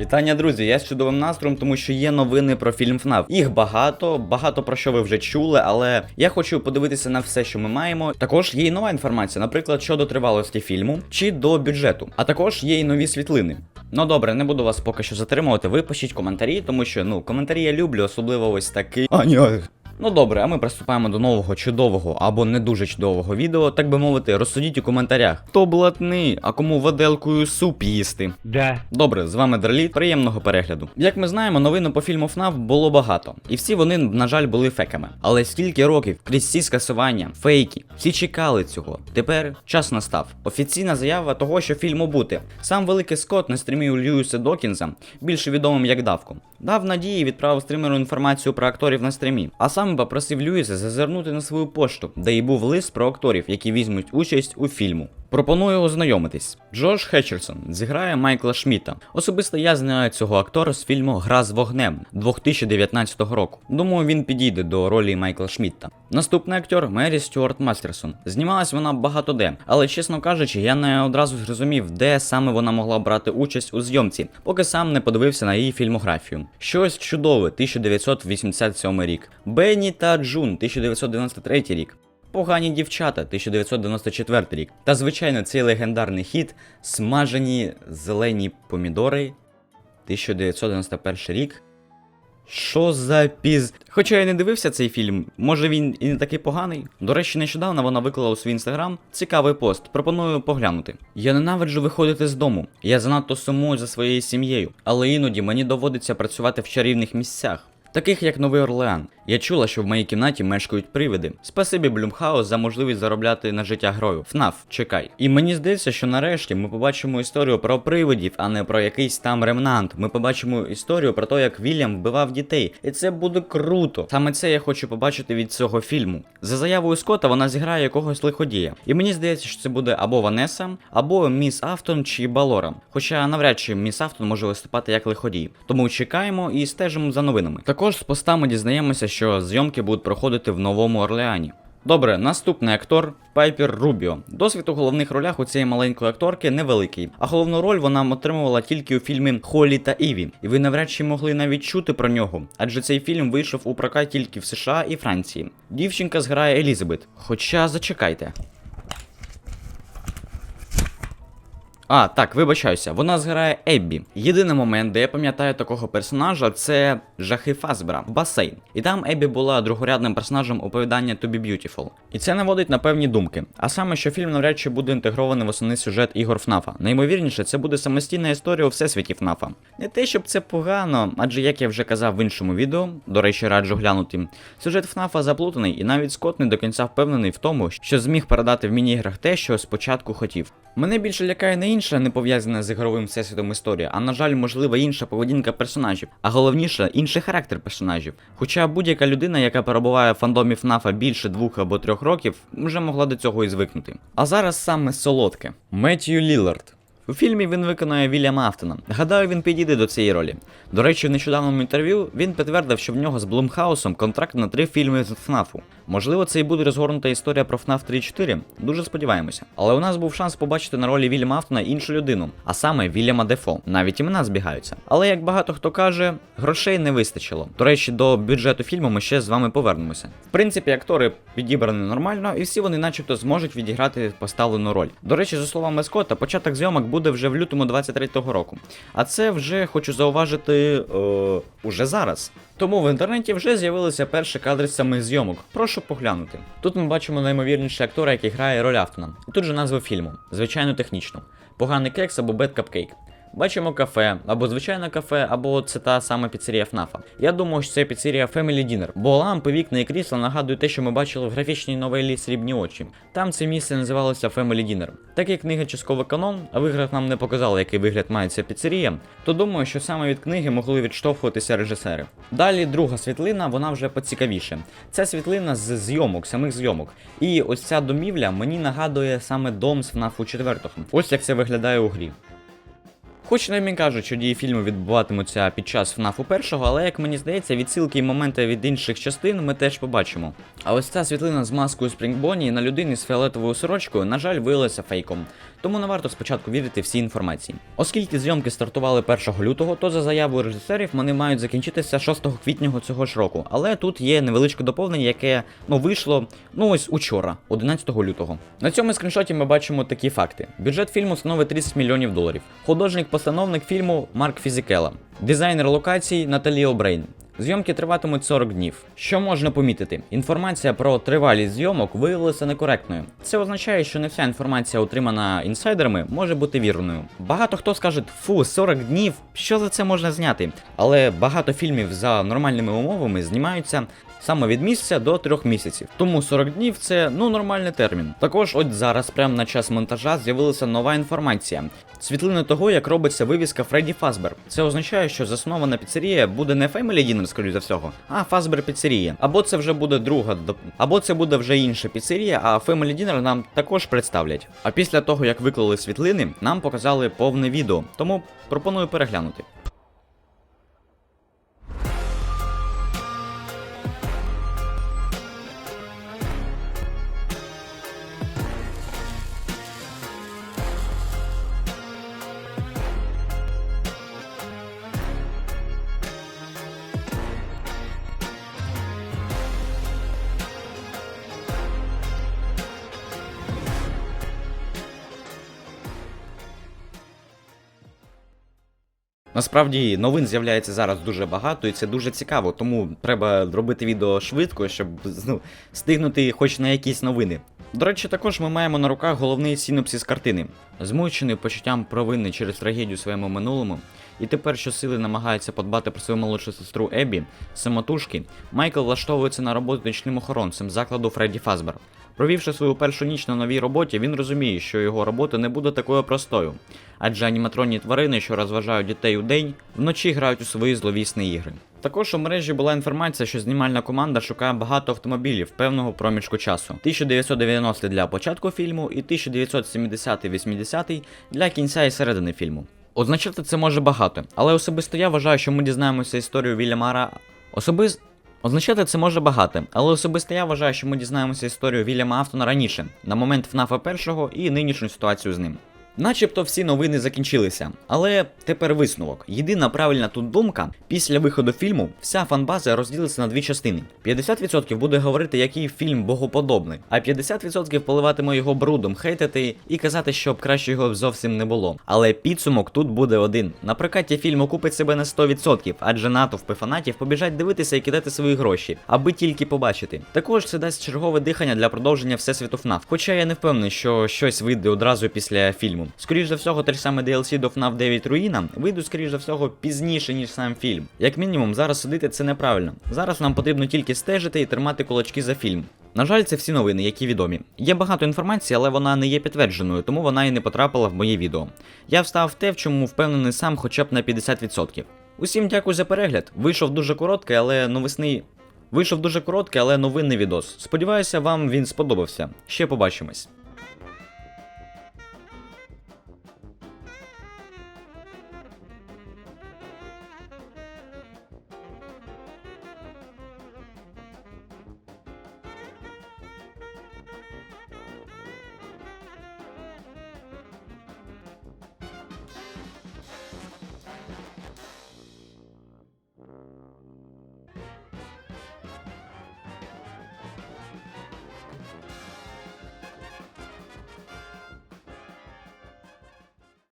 Вітання, друзі! Я з чудовим настроєм, тому що є новини про фільм ФНАФ. Їх багато, багато про що ви вже чули, але я хочу подивитися на все, що ми маємо. Також є і нова інформація, наприклад, щодо тривалості фільму чи до бюджету. А також є і нові світлини. Ну добре, не буду вас поки що затримувати. Ви пишіть коментарі, тому що ну коментарі я люблю, особливо ось такий. А, ні, Ну добре, а ми приступаємо до нового чудового або не дуже чудового відео, так би мовити, розсудіть у коментарях. Хто блатний, а кому виделкою суп їсти. Да. Добре, з вами Драліт, приємного перегляду. Як ми знаємо, новин по фільму ФНАФ було багато, і всі вони, на жаль, були феками. Але стільки років крізь ці скасування, фейки, всі чекали цього. Тепер час настав. Офіційна заява того, що фільму бути. Сам великий Скотт на стрімі у Льюіса Докінса, більше відомим як Давко, дав надії і відправив стрімеру інформацію про акторів на стрімі. А саме просив Льюіса зазирнути на свою пошту, де й був лист про акторів, які візьмуть участь у фільму. Пропоную ознайомитись. Джош Хетчерсон зіграє Майкла Шміта. Особисто я знаю цього актора з фільму Гра з вогнем 2019 року. Думаю, він підійде до ролі Майкла Шмітта. Наступний актор Мері Стюарт Мастерсон. Знімалась вона багато де, але чесно кажучи, я не одразу зрозумів, де саме вона могла брати участь у зйомці, поки сам не подивився на її фільмографію. Щось чудове, 1987 рік. Бенні та Джун, 1993 рік. Погані дівчата 1994 рік. Та звичайно, цей легендарний хіт Смажені зелені помідори 1991 рік. Що за піз. Хоча я не дивився цей фільм, може він і не такий поганий. До речі, нещодавно вона виклала у свій інстаграм цікавий пост. Пропоную поглянути. Я ненавиджу виходити з дому. Я занадто сумую за своєю сім'єю, але іноді мені доводиться працювати в чарівних місцях. Таких як Новий Орлеан. Я чула, що в моїй кімнаті мешкають привиди. Спасибі Блюмхаус за можливість заробляти на життя грою. ФНАФ, чекай. І мені здається, що нарешті ми побачимо історію про привидів, а не про якийсь там ремнант. Ми побачимо історію про те, як Вільям вбивав дітей. І це буде круто. Саме це я хочу побачити від цього фільму. За заявою Скотта вона зіграє якогось лиходія. І мені здається, що це буде або Ванеса, або Міс Автон чи Балора. Хоча навряд чи Міс Автон може виступати як лиходій. Тому чекаємо і стежимо за новинами. Також з поста ми дізнаємося, що зйомки будуть проходити в Новому Орлеані. Добре, наступний актор Пайпер Рубіо. Досвід у головних ролях у цієї маленької акторки невеликий, а головну роль вона отримувала тільки у фільмі Холі та Іві, і ви навряд чи могли навіть чути про нього, адже цей фільм вийшов у прокат тільки в США і Франції. Дівчинка зграє Елізабет. Хоча зачекайте. А, так, вибачаюся, вона зграє Еббі. Єдиний момент, де я пам'ятаю такого персонажа, це жахи Фазбера, басейн. І там Еббі була другорядним персонажем оповідання To Be Beautiful. І це наводить на певні думки. А саме, що фільм навряд чи буде інтегрований в основний сюжет ігор ФНАФа. Наймовірніше, це буде самостійна історія у всесвіті ФНАФа. Не те, щоб це погано, адже як я вже казав в іншому відео, до речі, раджу глянути, сюжет ФНАФа заплутаний, і навіть Скотт не до кінця впевнений в тому, що зміг передати в міні-іграх те, що спочатку хотів. Мене більше лякає не інша, не пов'язана з ігровим всесвітом історія, а на жаль, можливо, інша поведінка персонажів, а головніше інший характер персонажів. Хоча будь-яка людина, яка перебуває в фандомі ФНАФа більше двох або трьох років, вже могла до цього і звикнути. А зараз саме солодке. Меттью Лілард. У фільмі він виконує Вільяма Афтона. Гадаю, він підійде до цієї ролі. До речі, в нещодавному інтерв'ю він підтвердив, що в нього з Блумхаусом контракт на три фільми з ФНАФу. Можливо, це і буде розгорнута історія про FNAF 3.4, дуже сподіваємося. Але у нас був шанс побачити на ролі Вільяма Афтона іншу людину, а саме Вільяма Дефо. Навіть імена збігаються. Але як багато хто каже, грошей не вистачило. До речі, до бюджету фільму ми ще з вами повернемося. В принципі, актори підібрані нормально, і всі вони, начебто, зможуть відіграти поставлену роль. До речі, за словами Скотта, початок зйомок буде вже в лютому 23-го року. А це вже хочу зауважити е, уже зараз. Тому в інтернеті вже з'явилися перші кадри самих зйомок. Прошу поглянути. Тут ми бачимо наймовірніше актора, який грає роль Автона. І тут же назва фільму, звичайно, технічно. Поганий кекс або Bad Cupcake. Бачимо кафе, або звичайне кафе, або це та сама піцерія ФНАФа. Я думаю, що це піцерія Family Dinner, бо лампи, вікна і крісла нагадують те, що ми бачили в графічній новелі Срібні очі. Там це місце називалося Family Dinner. Так як книга частково канон, а в іграх нам не показали, який вигляд має ця піцерія, то думаю, що саме від книги могли відштовхуватися режисери. Далі друга світлина, вона вже поцікавіше. Це світлина з зйомок, самих зйомок. І ось ця домівля мені нагадує саме дом з FNAF 4. Ось як це виглядає у грі. Хоч не кажуть, що дії фільму відбуватимуться під час FNAF першого, але як мені здається, відсилки і моменти від інших частин ми теж побачимо. А ось ця світлина з маскою Спрінгбоні на людині з фіолетовою сорочкою, на жаль, виявилася фейком. Тому не варто спочатку вірити всій інформації. Оскільки зйомки стартували 1 лютого, то за заявою режисерів вони мають закінчитися 6 квітня цього ж року. Але тут є невеличке доповнення, яке ну вийшло ну ось учора, 11 лютого. На цьому скріншоті ми бачимо такі факти: бюджет фільму становить 30 мільйонів доларів. Художник-постановник фільму Марк Фізікела, дизайнер локацій Наталі Обрейн. Зйомки триватимуть 40 днів. Що можна помітити? Інформація про тривалість зйомок виявилася некоректною. Це означає, що не вся інформація, отримана інсайдерами, може бути вірною. Багато хто скаже, фу, 40 днів, що за це можна зняти? Але багато фільмів за нормальними умовами знімаються. Саме від місяця до трьох місяців. Тому 40 днів це ну нормальний термін. Також от зараз, прямо на час монтажа, з'явилася нова інформація. Світлини того, як робиться вивіска Фредді Фазбер. Це означає, що заснована піцерія буде не Family Dinner, скоріш за всього, а Фазбер піцерія. Або це вже буде друга, або це буде вже інша піцерія, а Family Dinner нам також представлять. А після того, як виклали світлини, нам показали повне відео. Тому пропоную переглянути. Насправді новин з'являється зараз дуже багато, і це дуже цікаво, тому треба робити відео швидко, щоб ну, стигнути хоч на якісь новини. До речі, також ми маємо на руках головний синопсис картини. Змучений почуттям провини через трагедію своєму минулому, і тепер щосили намагається подбати про свою молодшу сестру Ебі, самотужки, Майкл влаштовується на роботу нічним охоронцем закладу Фредді Фазбер. Провівши свою першу ніч на новій роботі, він розуміє, що його робота не буде такою простою, адже аніматронні тварини, що розважають дітей у день, вночі грають у свої зловісні ігри. Також у мережі була інформація, що знімальна команда шукає багато автомобілів певного проміжку часу: 1990 для початку фільму і 1970-80 для кінця і середини фільму. Означати це може багато, але особисто я вважаю, що ми дізнаємося історію Вільяма Ра... Особис... Означати це може багато, але особисто я вважаю, що ми дізнаємося історію Вільяма Автона раніше, на момент ФНАФа першого і нинішню ситуацію з ним. Начебто всі новини закінчилися, але тепер висновок. Єдина правильна тут думка: після виходу фільму вся фанбаза розділиться на дві частини. 50% буде говорити, який фільм богоподобний, а 50% поливатиме його брудом, хейтити і казати, щоб краще його зовсім не було. Але підсумок тут буде один. На прокаті фільм окупить себе на 100%, адже натовпи фанатів побіжать дивитися і кидати свої гроші, аби тільки побачити. Також це дасть чергове дихання для продовження всесвіту FNAF. Хоча я не впевнений, що щось вийде одразу після фільму. Скоріш за всього, те ж саме DLC до FNAF 9 Руїна вийдуть, скоріш за всього, пізніше, ніж сам фільм. Як мінімум, зараз судити це неправильно. Зараз нам потрібно тільки стежити і тримати кулачки за фільм. На жаль, це всі новини, які відомі. Є багато інформації, але вона не є підтвердженою, тому вона і не потрапила в моє відео. Я встав те, в чому впевнений сам хоча б на 50%. Усім дякую за перегляд. Вийшов дуже короткий, але новисний. Вийшов дуже короткий, але новинний відос. Сподіваюся, вам він сподобався. Ще побачимось.